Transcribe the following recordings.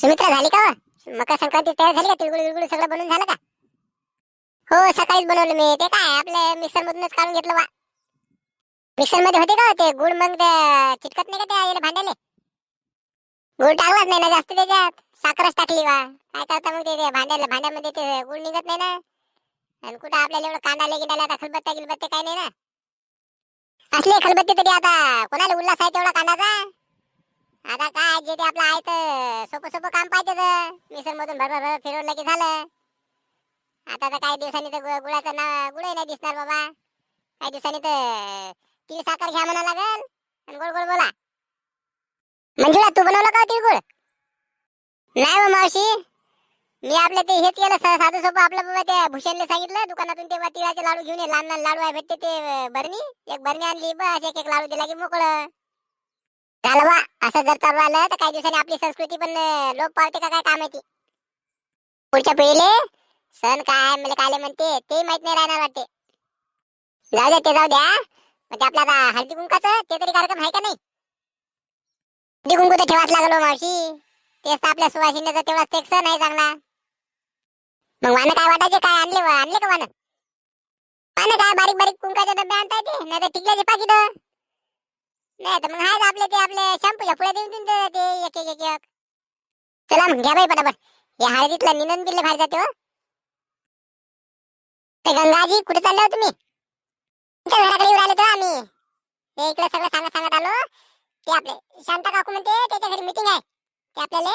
सुमित्रा झाली का मकर संक्रांती तयार झाली का? तिळगुळ बिळगुळ सगळं बनवून झालं का? हो सकाळीच बनवलं मी. ते काय आपल्या मिक्सर मधूनच काढून घेतलं वा. मिक्सरमध्ये होते का हो ते? गुळ मग चिटकत नाही का त्या भांड्याले? गुळ टाकलाच नाही ना जास्त त्याच्यात. साखरच टाकली वा. काय करता मग ते? ते भांड्याला भांड्यामध्ये ते गुळ निघत नाही ना. आणि कुठं आपल्याला एवढं कांदा गिंडाला आता खलबत्त्या गिलबत्ते काय नाही ना. असले खलबत्ते तरी आता कोणाला उल्हास आहे तेवढा कांदाचा? आता काय जे ते आपलं आहे तर सोपं सोपं काम पाहिजे तर मिसर मधून भरभर भर फिरवलं की झालं. आता तर काही दिवसांनी तर गु- गुळाचं नाव गुळही नाही दिसणार बाबा. काही दिवसांनी तर तिळ साखर घ्या म्हणा लागल. आणि गोड गोड बोला. मंजुळा तू बनवलं का तिळगुळ? नाही हो मावशी. मी आपलं ते हेच केलं सा- साधं सोपं आपलं बाबा त्या भूषणले सांगितलं. दुकानातून ते तिळाचे लाडू घेऊन ये. लहान लहान लाडू आहे भेटते ते अं, बरणी एक बरणी आणली बस. एक एक लाडू दिला की मोकळं. चालवा असं जर चालू आलं तर काही दिवसांनी आपली संस्कृती पण लोप पावते का काय काम आहे ती पुढच्या पिढीले सण काय म्हणजे काय म्हणते ते माहीत नाही राहणार वाटते. जाऊ द्या ते जाऊ द्या. म्हणजे आपल्याला हळदी कुंकाचं ते तरी कार्यक्रम आहे का नाही? हळदी कुंकू तर ठेवाच लागलो मावशी. तेच तर आपल्या सुवासिनीचा तेवढाच ते सण आहे चांगला. मग वानं काय वाटायचे? काय आणले आणले का वानं? वानं काय बारीक बारीक कुंकाच्या डब्बे आणता येते? नाही तर टिकल्याचे पाकिट. नाही तर मग आहेत आपले ते आपले शॅम्पूच्या पुढे देऊन देऊन ते- ते एक एक एक एक. चला मग घ्या बाई पटापट. हे हळदीतलं निनंद बिल्ले बाहेर जाते हो. ते गंगाजी कुठे चालले हो तुम्ही? तुमच्या घराकडे येऊन आले तर आम्ही. ते इकडे सगळं सांगत सांगत आलो. ते आपले शांता काकू म्हणते त्याच्या घरी मिटिंग आहे. ते आपल्याला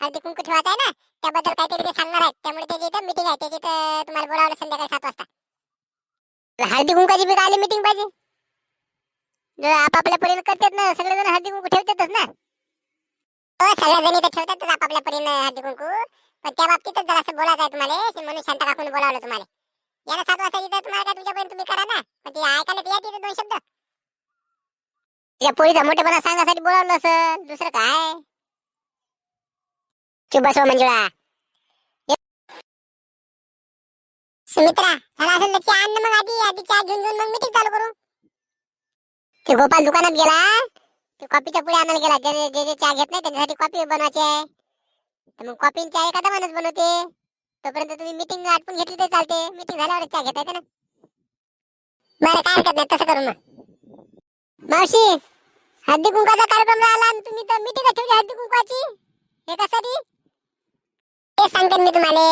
हळदी कुंकू ठेवायचं आहे ना त्याबद्दल काहीतरी ते सांगणार आहेत. त्यामुळे त्याची इथं मिटिंग आहे. त्याची इथं तुम्हाला बोलावलं संध्याकाळी सात वाजता. हळदी कुंकाची बी आली मिटिंग पाहिजे. आपापल्या परीने करतात ना सगळेजण हळदी कुंकू ठेवतातच ना. हो सगळ्या जणी तर ठेवतातच आपापल्या परीने हळदी कुंकू. पण त्या बाबतीतच जरासं बोलायचं आहे तुम्हाला म्हणून शांता काकून बोलावलं तुम्हाला. याला सात वाजता इथं तुम्हाला काय तुमच्यापर्यंत तुम्ही करा ना. पण ते ऐकायला ते तिथे दोन शब्द. या पोळीचा मोठेपणा सांगासाठी बोलावलं असं दुसरं काय? चुप बसवा मंजुळा. सुमित्रा झाला असेल तर चहा आण मग आधी आधी चहा घेऊन घेऊन मग मीटिंग चालू करू. ते गोपाल दुकानात गेला. ते कॉफीच्या पुढे आणायला गेला. जे जे जे चहा घेत नाही त्यांच्यासाठी कॉफी बनवायची आहे. तर मग कॉफी चहा एखादा माणूस बनवते. तोपर्यंत तुम्ही मीटिंग आटपून घेतली तरी चालते. मीटिंग झाल्यावर चहा घेता येते ना. बरं काय हरकत नाही. तसं करू मग. मावशी हळदी कुंकाचा कार्यक्रम राहिला आणि तुम्ही तर मीटिंग ठेवली हळदी कुंकाची हे कशासाठी? ते सांगते मी तुम्हाला.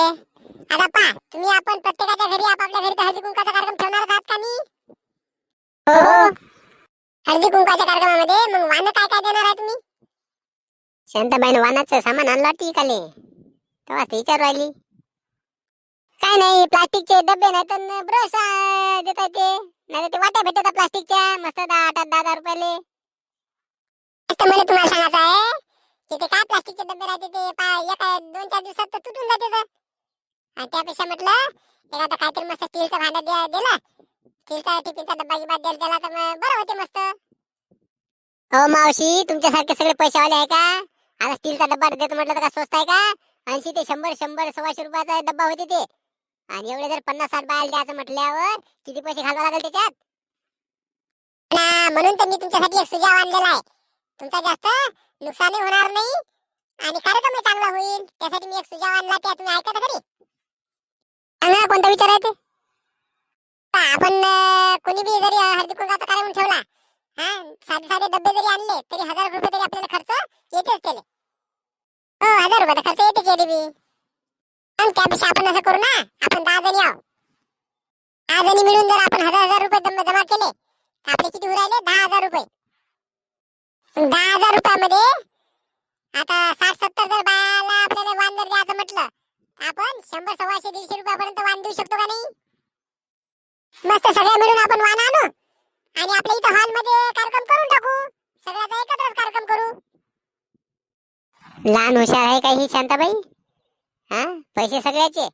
आता पा तुम्ही आपण प्रत्येकाच्या घरी आपापल्या घरी तर हळदी कुंकाचा कार्यक्रम ठेवणार आहात का मी हो. हो. हळदी कुंकाच्या कार्यक्रमामध्ये मग वानं काय काय देणार आहे तुम्ही? शांताबाईनं वानाचं सामान आणलं वाटतं इकाले. तेव्हा ते विचारू राहिली. काय नाही प्लास्टिकचे डबे नाही तर ब्रश देता येते नाही ते वाट्या भेटतात प्लास्टिकच्या. मस्त दहा आठ दहा दहा रुपयाले. मला तुम्हाला सांगायचं आहे की ते काय प्लास्टिकचे डबे राहते ते? एका दोन चार दिवसात तर तुटून जाते. आणि त्यापेक्षा म्हटलं एखादा काहीतरी मस्त स्टीलचा भांडा दिला. स्टीलचा टिफिनचा डब्बा गिब्बा द्यायला दिला तर मग बरं होते मस्त. हो मावशी तुमच्यासारखे सगळे पैशावाले आहे का? आता स्टीलचा डब्बा देतो म्हटलं तर का स्वस्त आहे का? ऐंशी ते शंभर शंभर सव्वाशे रुपयाचा डब्बा होते ते. आणि एवढे जर पन्नास साठ बाहेर द्यायचं म्हटल्यावर किती पैसे घालवा लागेल त्याच्यात? ना, म्हणून तर मी तुमच्यासाठी एक सुझाव आणलेला आहे. तुमचा जास्त नुकसानही होणार नाही आणि कार्यक्रमही चांगला होईल. त्यासाठी मी एक सुझाव आणला त्या तुम्ही ऐका खरी सांगा कोणता विचार आहे ते? आपण अं, कोणी बी जरी हळदी कुंकाचा कार्यक्रम ठेवला हा साधे साधे डब्बे जरी आणले तरी हजार रुपये तरी आपल्याला खर्च येतेच त्याले हो हजार रुपयाचा खर्च येतेच येते बी. पण त्यापेक्षा आपण असं करू ना आपण दहा जणी आहो दहा जणी मिळून जर आपण हजार हजार रुपये जमा केले तर आपले किती होऊ राहिले? दहा हजार रुपये. दहा हजार रुपयामध्ये आता साठ सत्तर जर बायाला आपल्याला वाण जर द्यायचं म्हटलं आपण शंभर सव्वाशे दीडशे रुपयापर्यंत वाण देऊ शकतो का नाही? मस्त सगळे मिळून आपण वाण आणू. आणि आपल्या इथं हॉलमध्ये कार्यक्रम करून टाकू. सगळ्याचा एकत्रच कार्यक्रम करू. लहान हुशार आहे काही शांताबाई? हा? पैसे सगळ्याचे.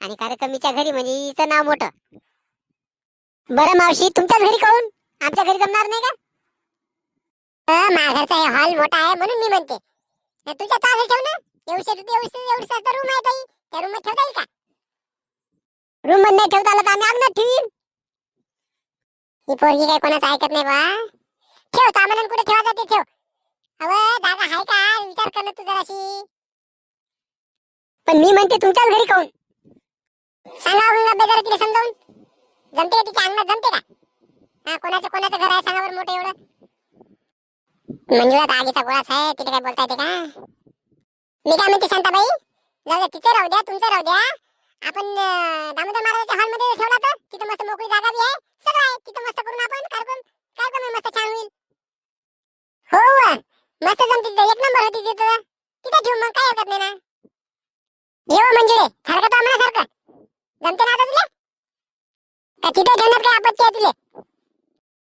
आणि कार्यक्रमीच्या घरी म्हणजे हिचं नाव मोठं. बरं मावशी तुमच्याच घरी काहून आमच्या घरी जमणार नाही का? माझ्याचा माझ्या घरचा हे हॉल मोठा आहे म्हणून मी म्हणते. तुझ्या तो ठेव ना. एवढी एवढी एवढी रूम आहे ताई. त्या रूममध्ये ठेवता येईल का? रूममध्ये नाही ठेवता आलं तर आम्ही अंगणात ठेवीन. ही पोरगी काय कोणाचं ऐकत नाही बा ठेव सामान कुठे ठेवायचं ते ठेव. अव जागा आहे का? विचार कर ना तू जराशी. पण मी म्हणते तुमच्याच घरी काऊन सांगा बेजार तिला समजावून. जमते का तिच्या अंगणात? जमते का? हा कोणाचं कोणाचं घर आहे सांगा बरं मोठं एवढं? मंजुळात आगीचा गोळाच आहे तिथे काय बोलता येते का? मी काय म्हणते शांताबाई? जाऊ द्या तिथे राहू द्या तुमचं राहू द्या. आपण दामोदर महाराजाच्या हॉलमध्ये ठेवला तर? तिथं मस्त मोकळी जागा बी आहे. सगळं आहे. तिथं मस्त करून आपण कार्यक्रम कार्यक्रम मस्त छान होईल. हो मस्त जमते तिथं. एक नंबर होती तिथं. तिथं ठेवू मग काय हरकत नाही ना. येऊ हो, म्हणजे सारखं तो आम्हाला सारखं. जमते ना आता तुला? का तिथे ठेवण्यात काय आपत्ती आहे तुले?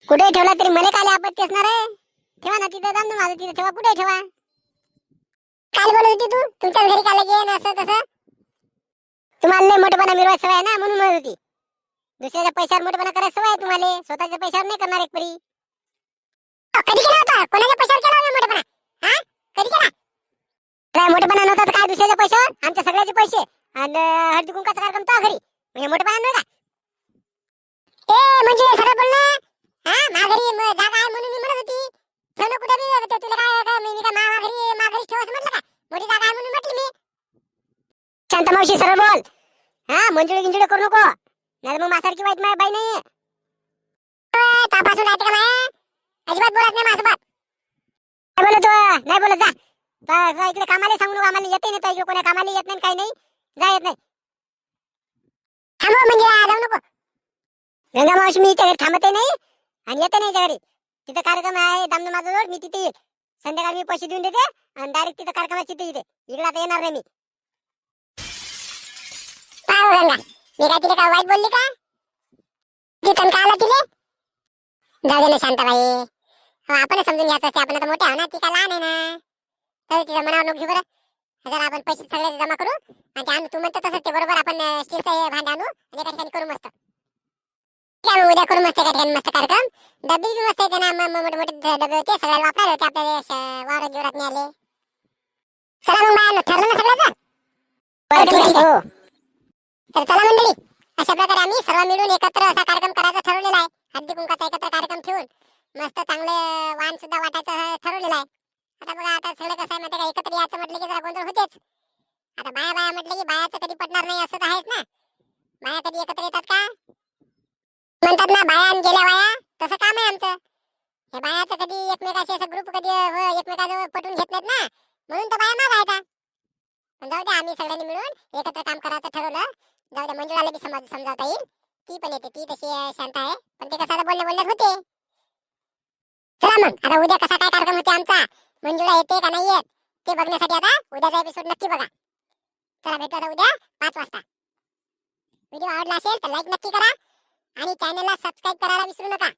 कुठे ठेवला तरी मला काय आपत्ती असणार आहे? ठेवा ना तिथं जाऊन माझं तिथे ठेवा. कुठे ठेवा? काल बोलत होती तू? तुमच्याच घरी काल घे असं तसं? तुम्हाला लय मोठेपणा मिळवायची सवय आहे ना म्हणून म्हणत होती. दुसऱ्याच्या पैशावर मोठेपणा करायची सवय आहे तुम्हाला. स्वतःच्या पैशावर नाही करणार एक परी. कधी केला होता? कोणाच्या पैशावर केला होता मोठेपणा? हा? कधी केला? काय मोठेपणा नव्हता तर काय दुसऱ्याच्या पैशावर? आमच्या सगळ्याचे पैसे. आणि हळदी कुंकाचा कार्यक्रम तो घरी. म्हणजे मोठेपणा नव्हता ए म्हणजे सरळ बोल ना हा माघारी म- जागा आहे म्हणून मी म्हणत होती ठेव ना कुठे बी ते तुला काय काय मी मी काय माघारी माघारी ठेव असं म्हटलं का मोठी जागा आहे म्हणून म्हटली मी शांत मावशी सरळ बोल. हा मंजुळे गिंजुळे करू नको. नाही मग माझ्यासारखी वाईट माय बाई नाहीये. तापासून राहते का माया? अजिबात बोलत नाही माझ्यासोबत काय बोलत? नाही बोलत जा. जा- इकडे कामाला सांगू नको आम्हाला. येते नाही पाहिजे कोणा कामाला येत नाही काही नाही. जा येत नाही. थांबव म्हणजे जाऊ नको. गंगा मावशी मी इथे थांबते नाही आणि येते नाही घरी तिथं कार्यक्रम आहे दामनं माझा जोड मी तिथे येईल संध्याकाळी मी पैसे देऊन देते आणि डायरेक्ट तिथं कार्यक्रमाची तिथे इकडे आता येणार नाही मी. हो गंगा मी काय तिला काय वाईट बोलली का? तिथं का आला तिले? जाऊ दे ना शांताबाई. आपण समजून घ्यायचं असते. आपण आता मोठे आहो ना. ती काय लहान आहे ना. तर तिच्या मनावर घेऊ बरं जरा आपण पैसे सगळे जमा करू. आणि ते आणू. तू म्हणतो तसं ते बरोबर आपण स्टीलचं हे भांड आणू. आणि एका ठिकाणी करू मस्त. मग उद्या करू मस्त एका ठिकाणी मस्त कार्यक्रम. डबे बी मस्त येते ना? मोठे मोठे डबे होते. सगळ्याला वापरायला होते. आपल्याला श- वावरात नाही आले चला मग ठरलं ना सगळ्याचं. हो. तर चला मंडळी अशा प्रकारे आम्ही सर्व मिळून एकत्र असा कार्यक्रम करायचा ठरवलेला आहे. हळदी कुंकाचा एकत्र कार्यक्रम ठेवून मस्त चांगले वाण सुद्धा वाटायचं ठरवलेलं आहे. आता बघा आता सगळं कसं आहे माहिती एकत्र यायचं म्हटलं की जरा गोंधळ होतेच. आता बाया बाया म्हटलं की बायाचं कधी पटणार नाही असं आहेच ना. बाया कधी एकत्र येतात का? म्हणतात ना बाया गेल्या बाया तसं काम आहे आमचं. हे बायाचं कधी एकमेकाशी असं ग्रुप कधी हो, एकमेकाजवळ पटून घेत नाहीत ना. म्हणून तर बाया माग आहेत पण जाऊ द्या आम्ही सगळ्यांनी मिळून एकत्र काम करायचं ठरवलं. जाऊ द्या मंजुळाला बी समज समजावता येईल. ती पण येते ती तशी शांत आहे. पण ते कसं आता बोलण्या बोलण्यात होते. चला मग आता उद्या कसा काय कार्यक्रम होते आमचा? मंजुळा येते का नाही येत? ते बघण्यासाठी आता उद्याचा एपिसोड नक्की बघा. चला भेटू आता उद्या पाच वाजता. व्हिडिओ आवडला असेल तर लाईक नक्की करा. आणि चॅनलला सबस्क्राईब करायला विसरू नका.